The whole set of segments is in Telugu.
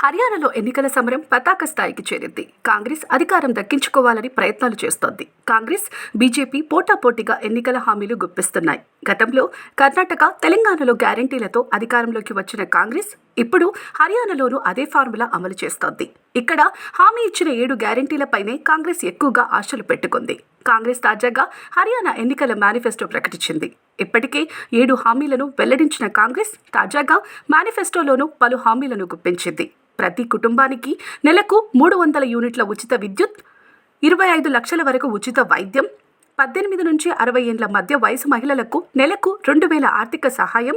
హర్యానాలో ఎన్నికల సమరం పతాక స్థాయికి చేరింది. కాంగ్రెస్ అధికారం దక్కించుకోవాలని ప్రయత్నాలు చేస్తోంది. కాంగ్రెస్ బీజేపీ పోటాపోటీగా ఎన్నికల హామీలు గుప్పిస్తున్నాయి. గతంలో కర్ణాటక తెలంగాణలో గ్యారంటీలతో అధికారంలోకి వచ్చిన కాంగ్రెస్ ఇప్పుడు హర్యానాలోనూ అదే ఫార్ములా అమలు చేస్తోంది. ఇక్కడ హామీ ఇచ్చిన ఏడు గ్యారంటీలపైనే కాంగ్రెస్ ఎక్కువగా ఆశలు పెట్టుకుంది. కాంగ్రెస్ తాజాగా హర్యానా ఎన్నికల మేనిఫెస్టో ప్రకటించింది. ఇప్పటికే ఏడు హామీలను వెల్లడించిన కాంగ్రెస్ తాజాగా మేనిఫెస్టోలోనూ పలు హామీలను గుప్పించింది. ప్రతి కుటుంబానికి నెలకు మూడు వందల యూనిట్ల ఉచిత విద్యుత్ ఇరవై ఐదు లక్షల వరకు ఉచిత వైద్యం పద్దెనిమిది నుంచి అరవై ఏండ్ల మధ్య వయసు మహిళలకు నెలకు రెండు వేల ఆర్థిక సహాయం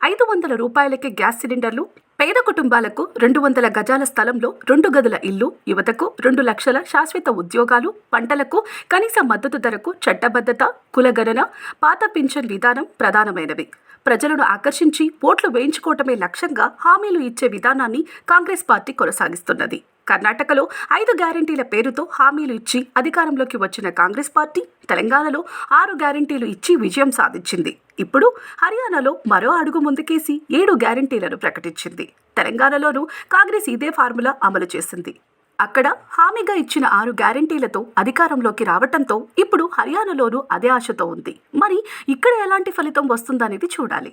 ఐదు వందల రూపాయలకే గ్యాస్ సిలిండర్లు పేద కుటుంబాలకు రెండు వందల గజాల స్థలంలో రెండు గదుల ఇల్లు యువతకు రెండు లక్షల శాశ్వత ఉద్యోగాలు పంటలకు కనీస మద్దతు ధరకు చట్టబద్ధత కులగణన పాత పింఛన్ విధానం ప్రధానమైనవి. ప్రజలను ఆకర్షించి ఓట్లు వేయించుకోవటమే లక్ష్యంగా హామీలు ఇచ్చే విధానాన్ని కాంగ్రెస్ పార్టీ కొనసాగిస్తున్నది. కర్ణాటకలో ఐదు గ్యారంటీల పేరుతో హామీలు ఇచ్చి అధికారంలోకి వచ్చిన కాంగ్రెస్ పార్టీ తెలంగాణలో ఆరు గ్యారంటీలు ఇచ్చి విజయం సాధించింది. ఇప్పుడు హర్యానాలో మరో అడుగు ముందుకేసి ఏడు గ్యారంటీలను ప్రకటించింది. తెలంగాణలోనూ కాంగ్రెస్ ఇదే ఫార్ములా అమలు చేసింది. అక్కడ హామీగా ఇచ్చిన ఆరు గ్యారంటీలతో అధికారంలోకి రావటంతో ఇప్పుడు హర్యానాలోనూ అదే ఆశతో ఉంది. మరి ఇక్కడ ఎలాంటి ఫలితం వస్తుందనేది చూడాలి.